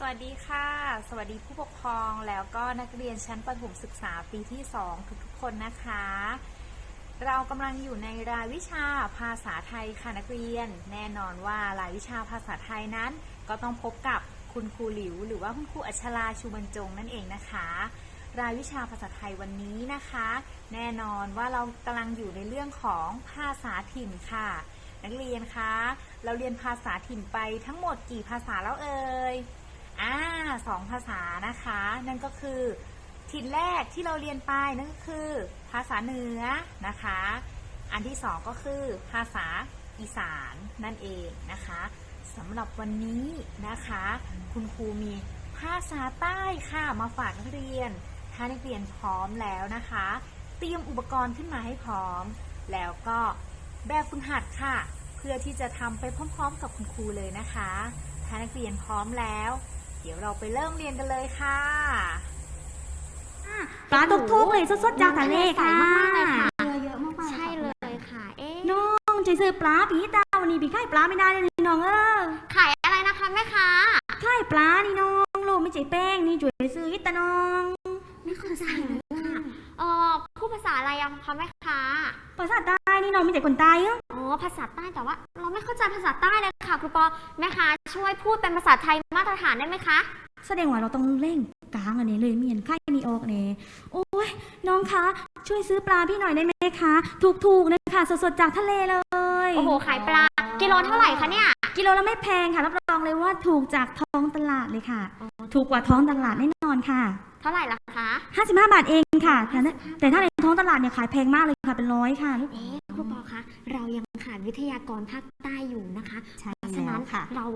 สวัสดีค่ะ สวัสดีผู้ปกครองแล้วก็นักเรียนชั้นประถมศึกษาปีที่ 2 ทุกๆคนนะคะ เรากำลังอยู่ในรายวิชาภาษาไทยค่ะนักเรียน แน่นอนว่ารายวิชาภาษาไทยนั้น ก็ต้องพบกับคุณครูหลิว หรือว่าคุณครูอัชราชูบรรจงนั่นเองนะคะ รายวิชาภาษาไทยวันนี้นะคะ แน่นอนว่าเรากำลังอยู่ในเรื่องของภาษาถิ่นค่ะนักเรียนคะ เราเรียนภาษาถิ่นไปทั้งหมดกี่ภาษาแล้วเอ่ย อ่าสองภาษานะคะ นั่นก็คือถิ่นแรกที่เราเรียนไปนั่นก็คือ ภาษาเหนือนะคะ อันที่สองก็คือภาษาอีสานนั่นเองนะคะสำหรับวันนี้นะคะ คุณครูมีภาษาใต้ค่ะมาฝากนักเรียน ถ้านักเรียนพร้อมแล้วนะคะ เตรียมอุปกรณ์ขึ้นมาให้พร้อม แล้วก็แบบฝึกหัดค่ะ เพื่อที่จะทำไปพร้อม ๆ กับคุณครูเลยนะคะ ถ้านักเรียนพร้อมแล้ว ดี๋ยวเราไปเริ่มเรียนกันเลยค่ะปลาทุกทุกๆเลยสดๆจากทะเลค่ะใสมากๆเลยค่ะเรือเยอะมากๆใช่เลยค่ะ เอ๊ะน้องใจซื้อปลาปีตาวันนี้ปีไข่ปลาไม่ได้เลยนี่น้องเออขายอะไรนะคะแม่ค้าไข่ปลานี่น้องลูกไม่ใจแป้งนี่จุ๋ยซื้ออิตาน้องไม่เข้าใจเลยค่ะ เออพูดภาษาอะไรอะคะแม่ค้าภาษาใต้นี่น้องไม่ใจคนใต้เอออ๋อภาษาใต้แต่ว่า เราไม่เข้าใจภาษาใต้เลยค่ะครูปอแม่ค้าช่วยพูดเป็นภาษาไทยมาตรฐานได้ไหมคะ แสดงว่าเราต้องเร่งกลางอันนี้เลยมีเห็นไข่มีออกเนี่ยโอ้ยน้องคะช่วยซื้อปลาพี่หน่อยได้ไหมคะถูกๆนะคะสดๆจากทะเลเลย โอ้โหขายปลากิโลเท่าไหร่คะเนี่ย กิโลละไม่แพงค่ะรับรองเลยว่าถูกจากท้องตลาดเลยค่ะ ถูกกว่าท้องตลาดแน่นอนค่ะเท่าไหร่ล่ะคะ 55 บาทเองค่ะแต่ถ้าแต่ถ้าในท้องตลาดเนี่ยขายแพงมากเลยค่ะ เป็นร้อยค่ะลูก เอ๊ะครูปอคะเรายังขาดวิทยากรภาคใต้อยู่นะคะใช่เพราะฉะนั้นค่ะ เรา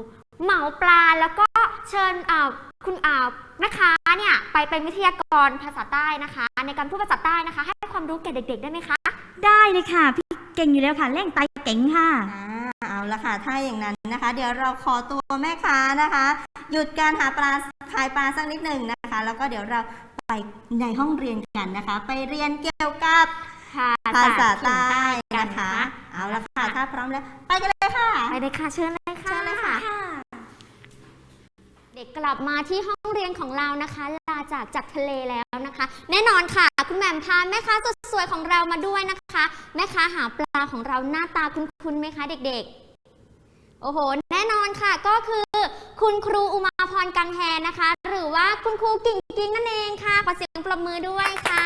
เหมาปลาแล้วก็เชิญอ่าคุณอ่านะคะเนี่ยไปเป็นวิทยากรภาษาใต้นะคะ ในการพูดภาษาใต้นะคะ ให้ความรู้แก่เด็ก ๆ ได้ไหมคะ ได้เลยค่ะ พี่เก่งอยู่แล้วค่ะเร่งไตเก่งค่ะ อ่า เอาละค่ะ ถ้าอย่างนั้นนะคะ เดี๋ยวเราขอตัวแม่ค้านะคะ หยุดการหาปลาขายปลาสักนิดหนึ่งนะคะ แล้วก็เดี๋ยวเราไปในห้องเรียนกันนะคะ ไปเรียนเกี่ยวกับภาษาใต้นะคะ เอาละค่ะ ถ้าพร้อมแล้ว ไปกันเลยค่ะ ไปเลยค่ะ เชิญเลยค่ะ เชิญเลยค่ะ เด็กกลับมาที่ห้องเรียนของเรานะคะ ลาจากจากทะเลแล้วนะคะ แน่นอนค่ะ คุณแหม่มพาแม่ค้าสุดสวยของเรามาด้วยนะคะ แม่ค้าหาปลา ของเราหน้าตาคุ้นๆไหมคะเด็กๆ โอ้โห แน่นอนค่ะก็คือคุณครูอุมาพรกังแฮนะคะ หรือว่าคุณครูกิ่งกิ้งนั่นเองค่ะขอเสียงปรบมือด้วยค่ะ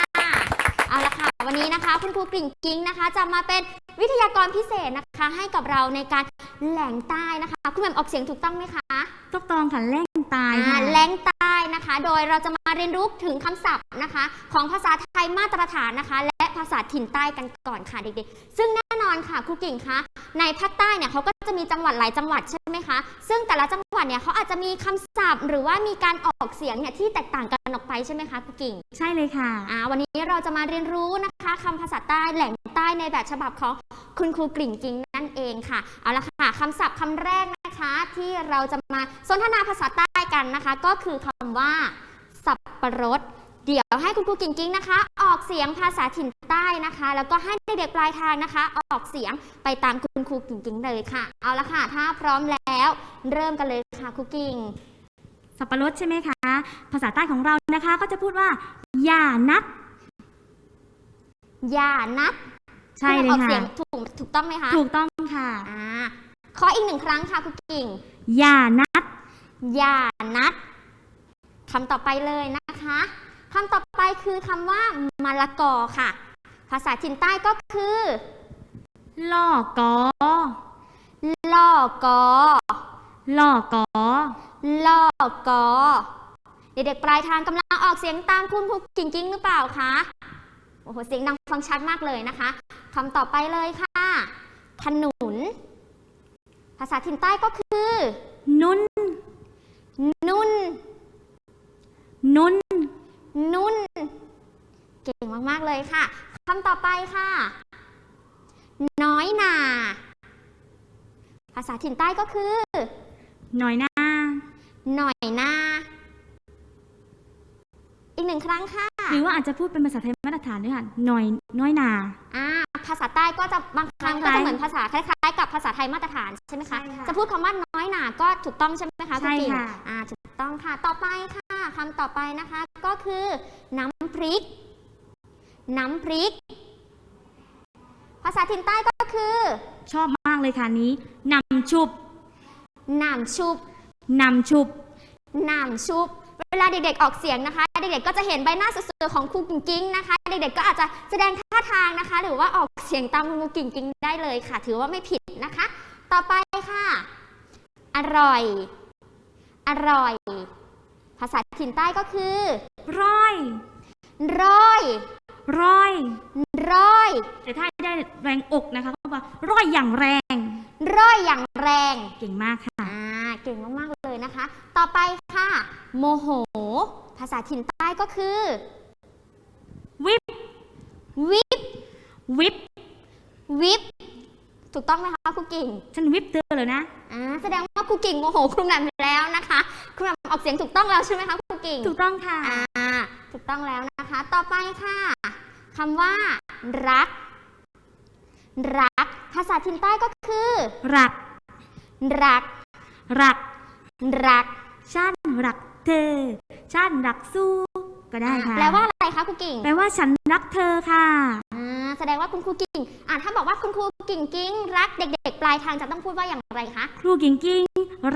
เอาละค่ะ วันนี้นะคะ คุณครูกิ่งกิ้งนะคะ จะมาเป็นวิทยากรพิเศษนะคะ ให้กับเราในการแหล่งใต้นะคะ คุณแหม่มออกเสียงถูกต้องไหมคะตกตองค่ะเร่งตายอ่าค่ะแหล่งใต้นะคะ โดยเราจะมา เรียนรู้ถึงคำศัพท์นะคะ ของภาษาไทยมาตรฐานนะคะ และภาษาถิ่นใต้กันก่อนค่ะเด็กๆ ซึ่งแน่นอนค่ะครูกิ่งคะในภาคใต้เนี่ยเขาก็จะมีจังหวัดหลายจังหวัดใช่ไหมคะ ซึ่งแต่ละจังหวัดเนี่ยเขาอาจจะมีคำศัพท์ หรือว่ามีการออกเสียงเนี่ยที่แตกต่างกันออกไปใช่ไหมคะครูกิ่ง ใช่เลยค่ะอ่าวันนี้เราจะมาเรียนรู้นะคะคำภาษาใต้แหล่งใต้ในแบบฉบับของคุณครูกลิ่งกิงนั่นเองค่ะเอาละค่ะคำศัพท์คำแรกนะคะที่เราจะมาสนทนาภาษาใต้กันนะคะ ก็คือคำว่า สับปะรด เดี๋ยวให้คุณครูกิ่งกิ้งนะคะ ออกเสียงภาษาถิ่นใต้นะคะ แล้วก็ให้เด็กๆปลายทางนะคะ ออกเสียงไปตามคุณครูกิ่งกิ้งเลยค่ะ เอาละค่ะ ถ้าพร้อมแล้ว เริ่มกันเลยค่ะครูกิ่ง สับปะรดใช่ไหมคะ ภาษาใต้ของเรานะคะ ก็จะพูดว่า อย่านัด อย่านัดใช่เลยออกค่ะเสียงถูกถูกต้องไหมคะ ถูกต้องค่ะ อ่า ขออีกหนึ่งครั้งค่ะคุณกิ่ง อย่านัด อย่านัด คำต่อไปเลยนะคะคำต่อไปคือคำว่ามะละกอค่ะ ภาษาถิ่นใต้ก็คือล่อกอล่อกอล่อกอล่อกอเด็กๆปลายทางกำลังออกเสียงตามคุณครูกิ่งกิ้งหรือเปล่าคะโอ้โหเสียงดังฟังชัดมากเลยนะคะคำต่อไปเลยค่ะขนุน ภาษาถิ่นใต้ก็คือ นุ่นนุ่น นุ่น นุ่น เก่งมาก ๆ เลยค่ะคำต่อไปค่ะ น้อยหนา ภาษาถิ่นใต้ก็คือหน่อยหน้าหน่อยหน้าอีกหนึ่งครั้งค่ะ หรือว่าอาจจะพูดเป็นภาษาไทยมาตรฐานด้วยค่ะหน่อยน้อยหนา อ่า ภาษาใต้ก็จะบางครั้งคก็ล้ายๆจะเหมือนภาษาคล้ายๆ กับภาษาไทยมาตรฐานใช่ไหมคะใช่ค่ะจะพูดคำว่าน้อยหนาก็ถูกต้องใช่ไหมคะณใช่กิ่งค่ะอ่า ถูกต้องค่ะ ต่อไปค่ะ คำต่อไปนะคะก็คือน้ำพริก น้ำพริก ภาษาถิ่นใต้ก็คือ ชอบมากเลยค่ะนี้นำชุบน้ำชุบนำชุบน้ำชุบ เวลาเด็กๆออกเสียงนะคะ เด็กๆก็จะเห็นใบหน้าสวยๆของครูกิ่งกิ้งนะคะ เด็กๆก็อาจจะแสดงท่าทางนะคะ หรือว่าออกเสียงตามครูกิ่งกิ้งได้เลยค่ะ ถือว่าไม่ผิดนะคะ ต่อไปค่ะ อร่อย อร่อย ภาษาถิ่นใต้ก็คือร้อย ร้อย ร้อย ร้อย แต่ถ้าได้แรงอกนะคะก็ว่าร้อยอย่างแรง ร้อยอย่างแรง เก่งมากค่ะอ่าเก่งมากๆเลยนะคะ ต่อไปค่ะ โมโห ภาษาถิ่นใต้ก็คือ วิบ วิบ วิบ วิบ ถูกต้องไหมคะครูกิ่ง ฉันวิบเธอเลยนะอ่าแสดงว่าครูกิ่งโมโหครูแหม่มแล้วนะคะ ครูแหม่มออกเสียงถูกต้องแล้วใช่ไหมคะครูกิ่งถูกต้องค่ะ อ่า ถูกต้องแล้วนะคะ ต่อไปค่ะคำว่า รัก รัก ภาษาถิ่นใต้ก็คือ รัก รัก รัก รักฉันรัก เธอ ฉันรักสู้ ก็ได้ค่ะ แปลว่าอะไรคะครูกิ่ง แปลว่าฉันรักเธอค่ะอ่าแสดงว่าคุณครูกิ่ง อ่าถ้าบอกว่าคุณครูกิ่งกิ้ง รักเด็ก ๆ ปลายทางจะต้องพูดว่าอย่างไรคะ ครูกิ่งกิ้ง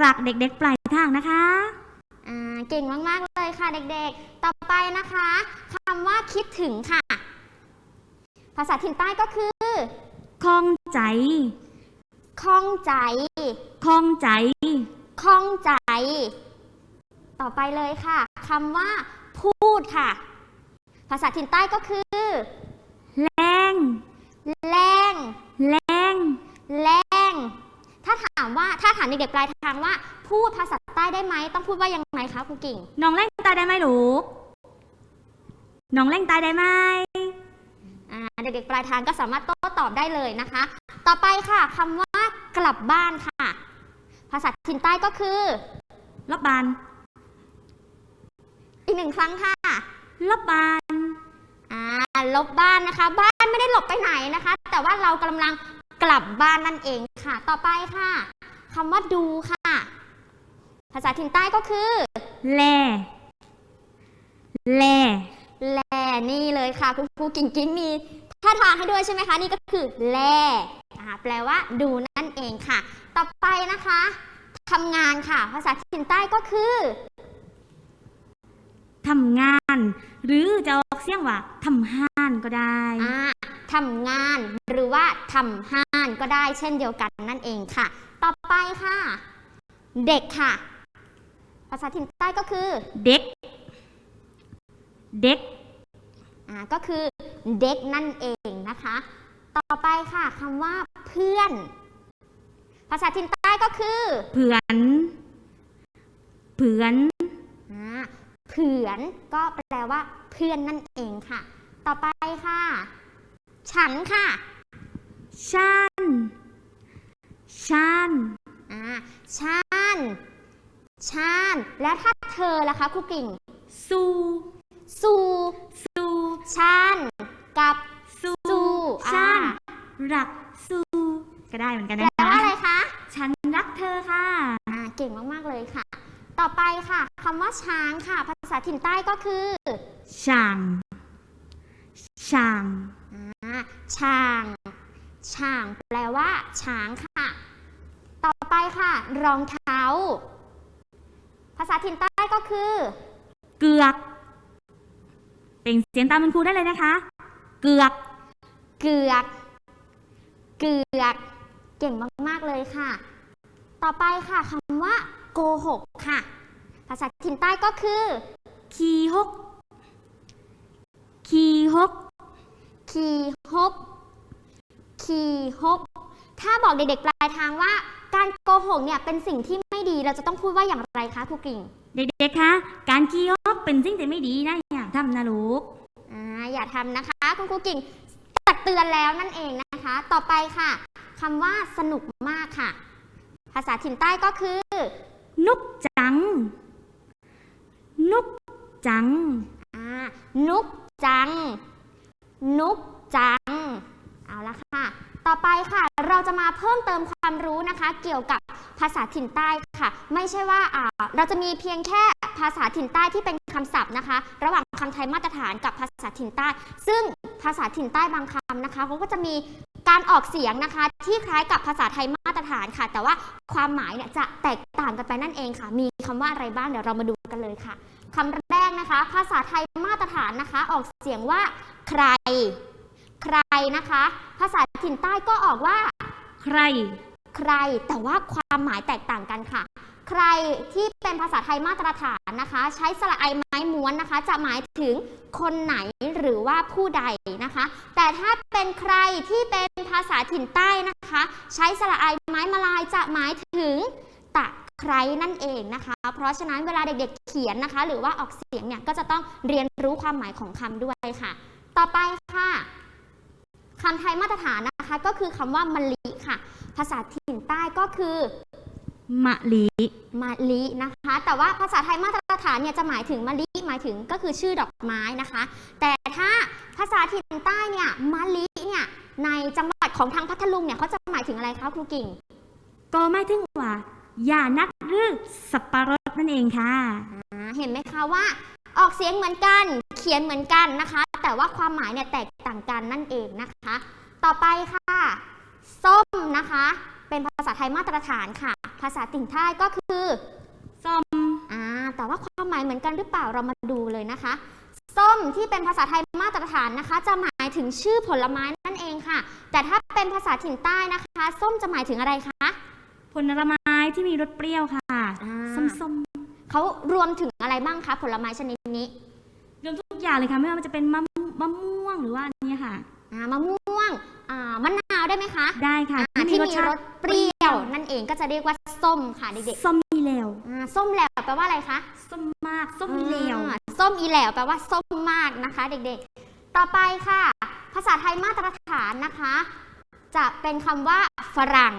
รักเด็ก ๆ ปลายทางนะคะอ่าเก่งมากๆเลยค่ะเด็กๆ ต่อไปนะคะคำว่าคิดถึงค่ะ ภาษาถิ่นใต้ก็คือคล่องใจข้องใจคล่องใจข้องใจ ต่อไปเลยค่ะคำว่า พูดค่ะ ภาษาถิ่นใต้ก็คือ แรงแรงแรงแรงถ้าถามว่าถ้าถามเด็กๆปลายทางว่า พูดภาษาใต้ได้ไหมต้องพูดว่ายังไงคะครูกิ่ง น้องแรงตายได้ไหมลูก น้องแรงตายได้ไหมอ่าเด็กๆปลายทางก็สามารถโต้ตอบได้เลยนะคะ ต่อไปค่ะคำว่ากลับบ้านค่ะ ภาษาถิ่นใต้ก็คือรับบาน อีกหนึ่งครั้งค่ะรับบาน อ่า ลบบ้านนะคะ บ้านไม่ได้หลบไปไหนนะคะ แต่ว่าเรากำลังกลับบ้านนั่นเองค่ะ ต่อไปค่ะคำว่าดูค่ะ ภาษาถิ่นใต้ก็คือ แล แล แล นี่เลยค่ะ คุณครูกิ่งกิ้งมีท่าทางให้ด้วยใช่ไหมคะ นี่ก็คือ แลอ่าแปลว่าดูนั่นเองค่ะ ต่อไปนะคะทำงานค่ะ ภาษาถิ่นใต้ก็คือ ทำงาน หรือจะออกเสียงว่าทำห้านก็ได้อ่าทำงานหรือว่าทำห้านก็ได้เช่นเดียวกันนั่นเองค่ะ ต่อไปค่ะ เด็กค่ะ ภาษาถิ่นใต้ก็คือ เด็ก เด็กอ่าก็คือเด็กนั่นเองนะคะ ต่อไปค่ะคำว่าเพื่อน ภาษาถิ่นใต้ก็คือเผื่อนเผื่อนอ่า เผื่อนก็แปลว่า เพื่อนนั่นเองค่ะ ต่อไปค่ะ ฉันค่ะ ชัน ชัน อ่าฉันฉัน แล้วถ้าเธอล่ะคะครูกิ่งสู้สู่สู้ฉัน กับสู้สู่ชันอ่ารักสู้ก็ได้เหมือนกันแปลนะว่าคะอะไรคะ ฉันรักเธอค่ะ อ่า เก่งมาก ๆ เลยค่ะ ต่อไปค่ะ คำว่าช้างค่ะภา ษาถิ่นใต้ก็คือช่างช่างอ่าช้างช้างแปลว่าช้างค่ะ ต่อไปค่ะ รองเท้า ภาษาถิ่นใต้ก็คือ เกือกเปล่งเสียงตามคุณครูได้เลยนะคะ เกือก เกือก เกือก เก่งมากๆเลยค่ะ ต่อไปค่ะคำว่าโกหกค่ะ ภาษาถิ่นใต้ก็คือ ขีหกขีหกขี่ฮกขี่ฮกถ้าบอกเด็กๆปลายทางว่า การโกหกเนี่ยเป็นสิ่งที่ไม่ดีเราจะต้องพูดว่าอย่างไรคะครูกิ่ง เด็กๆ คะ การขีหกเป็นสิ่งที่ไม่ดีนะอย่าทำนะลูกอ่าอย่าทำนะคะ คุณครูกิ่งตักเตือนแล้วนั่นเองนะคะ ต่อไปค่ะคำว่าสนุกมากค่ะ ภาษาถิ่นใต้ก็คือ นุกจัง นุก จัง อ่า นุกจัง นุกจัง เอาละค่ะ ต่อไปค่ะ เราจะมาเพิ่มเติมความรู้นะคะ เกี่ยวกับภาษาถิ่นใต้ค่ะ ไม่ใช่ว่าอ่าเราจะมีเพียงแค่ภาษาถิ่นใต้ที่เป็นคำศัพท์นะคะ ระหว่างคำไทยมาตรฐานกับภาษาถิ่นใต้ ซึ่งภาษาถิ่นใต้บางคำนะคะเขาก็จะมีการออกเสียงนะคะ ที่คล้ายกับภาษาไทยมาตรฐานค่ะ แต่ว่าความหมายเนี่ยจะแตกต่างกันไปนั่นเองค่ะ มีคำว่าอะไรบ้างเดี๋ยวเรามาดูกันเลยค่ะ คำแรกนะคะ ภาษาไทยมาตรฐานนะคะ ออกเสียงว่า ใคร ใครนะคะ ภาษาถิ่นใต้ก็ออกว่า ใคร ใคร แต่ว่าความหมายแตกต่างกันค่ะ ใครที่เป็นภาษาไทยมาตรฐานนะคะ ใช้สระไอไม้ม้วนนะคะ จะหมายถึงคนไหนหรือว่าผู้ใดนะคะ แต่ถ้าเป็นใครที่เป็นภาษาถิ่นใต้นะคะ ใช้สระไอไม้มาลายจะหมายถึงตะ ไคร้นั่นเองนะคะ เพราะฉะนั้นเวลาเด็กๆเขียนนะคะ หรือว่าออกเสียงเนี่ยก็จะต้องเรียนรู้ความหมายของคำด้วยค่ะ ต่อไปค่ะคำไทยมาตรฐานนะคะ ก็คือคำว่ามะลิค่ะ ภาษาถิ่นใต้ก็คือมะลิมะลินะคะ แต่ว่าภาษาไทยมาตรฐานเนี่ยจะหมายถึงมะลิหมายถึงก็คือชื่อดอกไม้นะคะ แต่ถ้าภาษาถิ่นใต้เนี่ยมะลิเนี่ยในจังหวัดของทางพัทลุงเนี่ยเขาจะหมายถึงอะไรคะครูกิ่งก็ไม่ถึงว่าอ ย่านัดหรือสับปะรดนั่นเองค่ะ อ่าเห็นไหมคะว่า ออกเสียงเหมือนกัน เขียนเหมือนกันนะคะ แต่ว่าความหมายเนี่ยแตกต่างกันนั่นเองนะคะ ต่อไปค่ะ ส้มนะคะ เป็นภาษาไทยมาตรฐานค่ะ ภาษาติ่งใต้ก็คือส้มอ่าแต่ว่าความหมายเหมือนกันหรือเปล่าเรามาดูเลยนะคะ ส้มที่เป็นภาษาไทยมาตรฐานนะคะ จะหมายถึงชื่อผลไม้นั่นเองค่ะ แต่ถ้าเป็นภาษาถิ่นใต้นะคะ ส้มจะหมายถึงอะไรคะ ผลไม้ ที่มีรสเปรี้ยวค่ะอ่าส้มส้มเขารวมถึงอะไรบ้างคะผลไม้ชนิดนี้ๆรวมทุกอย่างเลยค่ะ ไม่ว่ามันจะเป็นมะมะม่วงหรือว่าอันเนี้ยค่ะ อ่ามะม่วงอ่ามะนาวได้ไหมคะได้ค่ะอ่าที่มีชารสเปรี้ยว นั่นเองก็จะเรียกว่าส้มค่ะเด็กส้มมีแล้วๆอ่าส้มแหลวแปลว่าอะไรคะ ส้มมากส้มมีแล้วอ่าส้มอีแหลวแปลว่าส้มมากนะคะ เด็กๆ ต่อไปค่ะ ภาษาไทยมาตรฐานนะคะ จะเป็นคำว่าฝรั่ง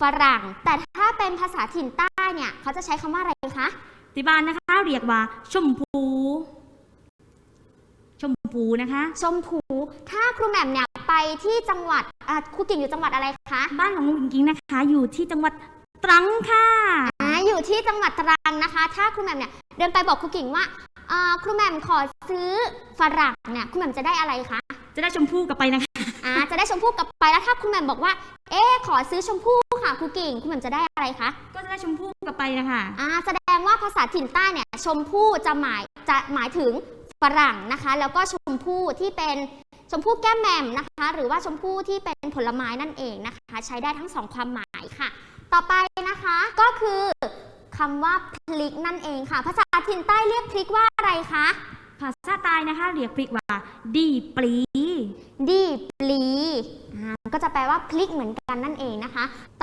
ฝรั่ง แต่ถ้าเป็นภาษาถิ่นใต้เนี่ยเขาจะใช้คำว่าอะไรคะที่บ้านนะคะ เรียกว่า ชมพู ชมพูนะคะ ชมพู ถ้าครูแหม่มเนี่ยไปที่จังหวัดอ่าครูกิ่งอยู่จังหวัดอะไรคะ บ้านของลุงกิ้งนะคะ อยู่ที่จังหวัดตรังค่ะอ่าอยู่ที่จังหวัดตรังนะคะ ถ้าครูแหม่มเนี่ยเดินไปบอกครูกิ่งว่าอ่าครูแหม่มขอซื้อฝรั่งเนี่ยครูแหม่มจะได้อะไรคะจะได้ชมพูกลับไปนะคะอ่าจะได้ชมพู่กลับไปแล้วถ้าคุณแหม่มบอกว่า เอ๊ะขอซื้อชมพู่ ค่ะครูกิ่งคุณแหม่มจะได้อะไรคะ ก็จะได้ชมพูกลับไปนะคะอ่าแสดงว่าภาษาถิ่นใต้เนี่ยชมพู่จะหมายจะหมายถึงฝรั่งนะคะ แล้วก็ชมพู่ที่เป็นชมพู่แก้มแหม่มนะคะ หรือว่าชมพู่ที่เป็นผลไม้นั่นเองนะคะ ใช้ได้ทั้งสองความหมายค่ะ ต่อไปนะคะก็คือคำว่าพลิกนั่นเองค่ะ ภาษาถิ่นใต้เรียกพลิกว่าอะไรคะภาษาใตายนะคะเรียกพริกว่า ดีปลีดีปลีอ่าก็จะแปลว่าพลิกเหมือนกันนั่นเองนะคะ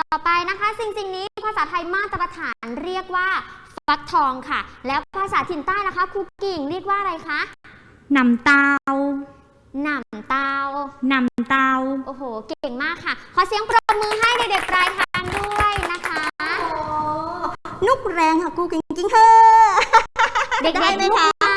ต่อไปนะคะสิ่งสิ่งนี้ภาษาไทยมาตรฐานเรียกว่าฟักทองค่ะ แล้วภาษาถิ่นใต้นะคะครูกิ่งเรียกว่าอะไรคะนำเตาหน่ำเตานำเตาโอ้โห เก่งมากค่ะ ขอเสียงปรบมือให้เด็กๆปลายทางด้วยนะคะนุกแรงค่ะกูกิ้งกิ้งเฮ้อเด็กได้ๆไหมรู้คะไหม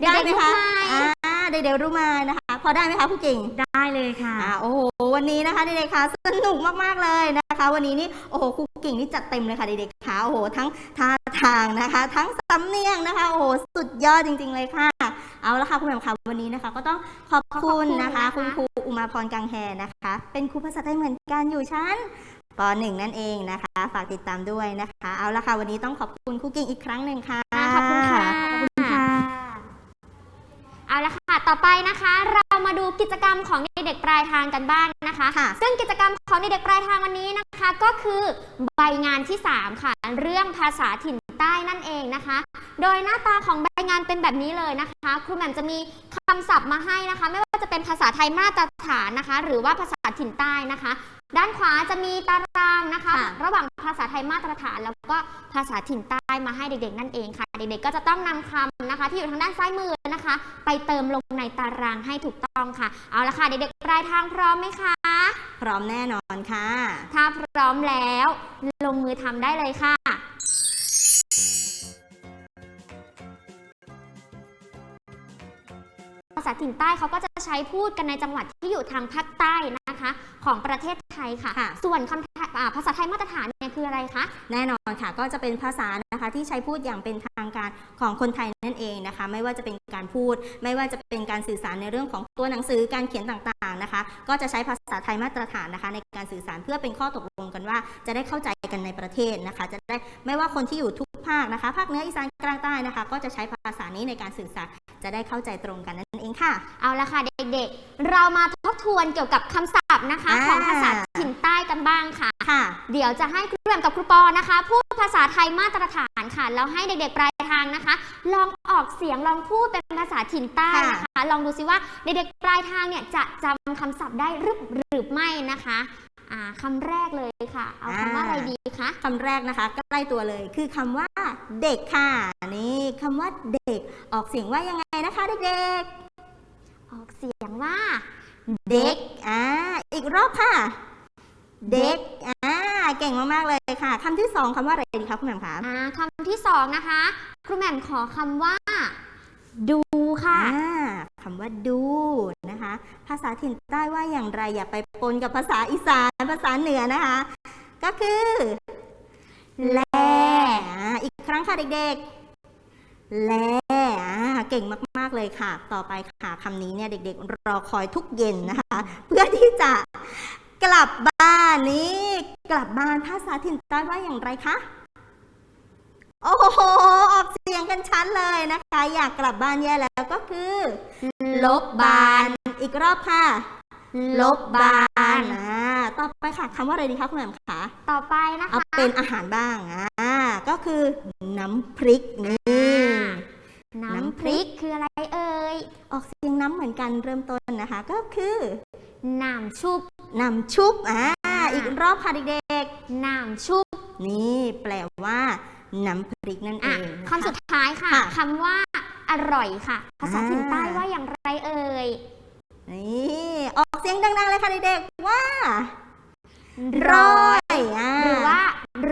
เด็ได้กไหมๆรู้คะไหมอ่า เด็กๆรู้มานะคะ พอได้ไหมคะครูกิ่งได้เลยค่ะอ่าโอ้โหวันนี้นะคะเด็กๆคะสนุกมากๆเลยนะคะ วันนี้นี่โอ้โหครูกิ่งนี่จัดเต็มเลยค่ะเด็กๆคะโอ้โหทั้งท่าทางนะคะ ทั้งสำเนียงนะคะโอ้โหสุดยอดจริง ๆ เลยค่ะ เอาละค่ะคุณแหม่มค่ะวันนี้นะคะ ก็ต้องขอบคุณนะคะ คุณครูอุมาพรกังแฮนะคะ เป็นครูภาษาไทยเหมือนกันอยู่ชั้นปหนึ่งนั่นเองนะคะ ฝากติดตามด้วยนะคะ เอาละค่ะวันนี้ต้องขอบคุณครูกิ่งอีกครั้งหนึ่งค่ะขอบคุณค่ะขอบคุณค่ะ เอาละค่ะ ต่อไปนะคะ เรามาดูกิจกรรมของเด็กๆปลายทางกันบ้างนะคะค่ะซึ่งกิจกรรมของเด็กๆปลายทางวันนี้นะคะ ก็คือใบงานที่ 3 ค่ะ เรื่องภาษาถิ่น ใต้นั่นเองนะคะ โดยหน้าตาของใบงานเป็นแบบนี้เลยนะคะครูแหม่มจะมีคำศัพท์มาให้นะคะ ไม่ว่าจะเป็นภาษาไทยมาตรฐานนะคะ หรือว่าภาษาถิ่นใต้นะคะ ด้านขวาจะมีตารางนะคะค่ะระหว่างภาษาไทยมาตรฐานแล้วก็ภาษาถิ่นใต้มาให้เด็กๆ นั่นเองค่ะ เด็กๆก็จะต้องนำคำนะคะ ที่อยู่ทางด้านซ้ายมือนะคะ ไปเติมลงในตารางให้ถูกต้องค่ะ เอาละค่ะเด็กๆปลายทางพร้อมไหมคะพร้อมแน่นอนค่ะ ถ้าพร้อมแล้ว ลงมือทำได้เลยค่ะ ษษาถิ่นใต้เขาก็จะใช้พูดกันในจังหวัดที่อยู่ทางภาคใต้นะคะของประเทศไทยค่ะค่ะส่วนคำอ่าภาษาไทยมาตรฐานเนี่ยคืออะไรคะ แน่นอนค่ะ ก็จะเป็นภาษานะคะที่ใช้พูดอย่างเป็นทางการของคนไทยนั่นเองนะคะ ไม่ว่าจะเป็นการพูด ไม่ว่าจะเป็นการสื่อสารในเรื่องของตัวหนังสือการเขียนต่างๆนะคะ ก็จะใช้ภาษาไทยมาตรฐานนะคะ ในการสื่อสารเพื่อเป็นข้อตกลงกันว่า จะได้เข้าใจกันในประเทศนะคะ จะได้ไม่ว่าคนที่อยู่ทุกภาคนะคะ ภาคเหนืออีสานกลางใต้นะคะ ก็จะใช้ภาษานี้ในการสื่อสารจะได้เข้าใจตรงกันนั่นเองค่ะ เอาละค่ะเด็กๆ เรามาทบทวนเกี่ยวกับคำศัพท์นะคะ อ่า ของภาษาถิ่นใต้กันบ้างค่ะ ค่ะ เดี๋ยวจะให้ครูแหม่มกับครูปอนะคะ พูดภาษาไทยมาตรฐานค่ะ แล้วให้เด็กๆปลายทางนะคะ ลองออกเสียงลองพูดเป็นภาษาถิ่นใต้นะคะ ลองดูซิว่าเด็กๆปลายทางเนี่ยจะจำคำศัพท์ได้หรือหรือไม่นะคะอ่าคำแรกเลยค่ะ เอาคำว่าอะไรดีคะคำแรกนะคะใกล้ตัวเลยคือคำว่าเด็กค่ะ นี่คำว่าเด็กออกเสียงว่ายังไงนะคะเด็ก ออกเสียงว่าๆเด็กอ่าอีกรอบค่ะ เด็กอ่าเก่งมากๆเลยค่ะคำที่สองคำว่าอะไรดีคะคุณแหม่มคะอ่าคำที่สองนะคะครูแหม่มขอคำว่า ดูค่ะอ่าคำว่าดูนะคะ ภาษาถิ่นใต้ว่าอย่างไรอย่าไปปนกับภาษาอีสานภาษาเหนือนะคะ ก็คือ แลอ่าอีกครั้งค่ะเด็กๆ แลอ่าเก่งมาก ๆ เลยค่ะ ต่อไปค่ะคำนี้เนี่ยเด็ก ๆ รอคอยทุกเย็นนะคะ เพื่อที่จะกลับบ้านนี่ กลับบ้านภาษาถิ่นใต้ว่าอย่างไรคะโอ้โห ออกเสียงกันชัดเลยนะคะ อยากกลับบ้านแย่แล้วก็คือ ลบบาน อีกรอบค่ะ ลบบานอ่าต่อไปค่ะคำว่าอะไรดีคะคุณแหม่มคะต่อไปนะเอาคะเป็นอาหารบ้างอ่าก็คือน้ำพริกนี่น้ำน้ำพพริริกกคืออะไรเอ่ยออกเสียงน้ำเหมือนกันเริ่มต้นนะคะ ก็คือน้ำชุบน้ำชุบอ่าอีกรอบค่ะเด็กน้ำชุบๆนี่แปลว่าน้ำพริกนั่นเออะงนะคะคำสุดท้ายค่ะค่ะคำว่าอร่อยค่ะ ภาษาอ่าถิ่นใต้ว่าอย่างไรเอ่ยนี่ออกเสียงดังๆเลยค่ะเด็กๆว่าร้ร้ออยยอ่าหรือว่า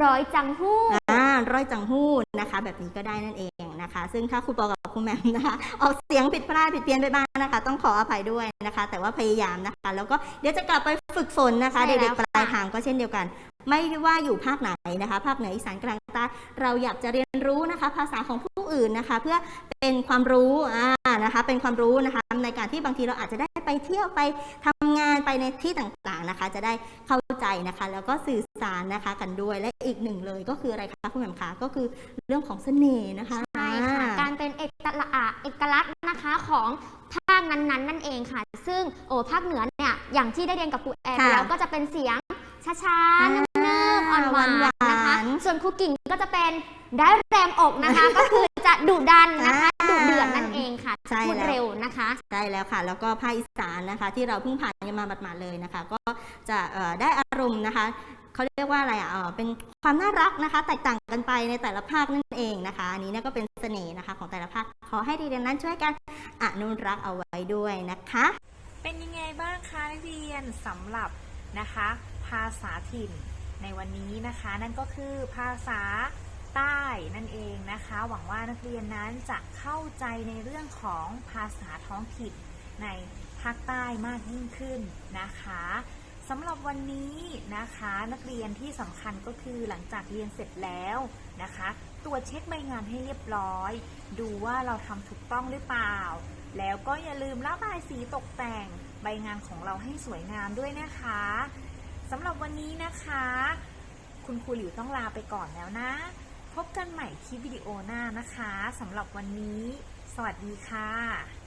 ร้อยจังหู้อ่าร้อยจังหู้นะคะ แบบนี้ก็ได้นั่นเองนะคะ ซึ่งถ้าครูปอกับครูแหมมนะคะออกเสียงผิดพลาดผิดเพี้ยนไปบ้างนะคะ ต้องขออภัยด้วยนะคะ แต่ว่าพยายามนะคะ แล้วก็เดี๋ยวจะกลับไปฝึกฝนนะคะใช่แล้วเด็กๆปค่ะลายทางก็เช่นเดียวกัน ไม่ว่าอยู่ภาคไหนนะคะ ภาคเหนืออีสานกลางใต้เราอยากจะเรียนรู้นะคะ ภาษาของผู้อื่นนะคะ เพื่อเป็นความรู้อ่านะคะ เป็นความรู้นะคะ ในการที่บางทีเราอาจจะได้ไปเที่ยวไปทำงานไปในที่ต่างๆนะคะ จะได้เข้าใจนะคะ แล้วก็สื่อสารนะคะกันด้วยและอีกหนึ่งเลยก็คืออะไรคะคุณแหม่มคะก็คือเรื่องของเสน่ห์นะคะใช่ค่ะอ่าการเป็นเอกลักษณ์อะเอกลักษณ์นะคะของภาคนั้นๆ นั่นเองค่ะ ซึ่งโอ้ภาคเหนือเนี่ยอย่างที่ได้เรียนกับครูแอนไปค่ะแล้วก็จะเป็นเสียงช้าอ่าๆนิบๆอ่อนหวานหวานๆนะคะ ส่วนครูกิ่งก็จะเป็นได้แรมอกนะคะ ก็คือจะดุดันนะคะอ่า ดุเดือดนั่นเองค่ะใช่พูดแล้วเร็วนะคะใช่แล้วค่ะ แล้วก็ภาคอีสานนะคะ ที่เราเพิ่งผ่านกันมาบัดหมาดๆเลยนะคะ ก็จะเอ่อได้อารมณ์นะคะเขาเรียกว่าอะไรอะเอ่อเป็นความน่ารักนะคะ แตกต่างกันไปในแต่ละภาคนั่นเองนะคะ อันนี้เนี่ยก็เป็นเสน่ห์นะคะของแต่ละภาค ขอให้ดีเรียนนั้นช่วยกันอนุรักษ์เอาไว้ด้วยนะคะ เป็นยังไงบ้างคะนักเรียนสำหรับนะคะ ภาษาถิ่นในวันนี้นะคะ นั่นก็คือภาษา ใต้นั่นเองนะคะ หวังว่านักเรียนนั้นจะเข้าใจในเรื่องของภาษาท้องถิ่นในภาคใต้มากยิ่งขึ้นนะคะสำหรับวันนี้นะคะนักเรียนที่สำคัญก็คือหลังจากเรียนเสร็จแล้วนะคะ ตรวจเช็คใบงานให้เรียบร้อย ดูว่าเราทำถูกต้องหรือเปล่า แล้วก็อย่าลืมระบายสีตกแต่งใบงานของเราให้สวยงามด้วยนะคะสำหรับวันนี้นะคะ คุณครูหลิวต้องลาไปก่อนแล้วนะ พบกันใหม่คลิปวิดีโอหน้านะคะสำหรับวันนี้ สวัสดีค่ะ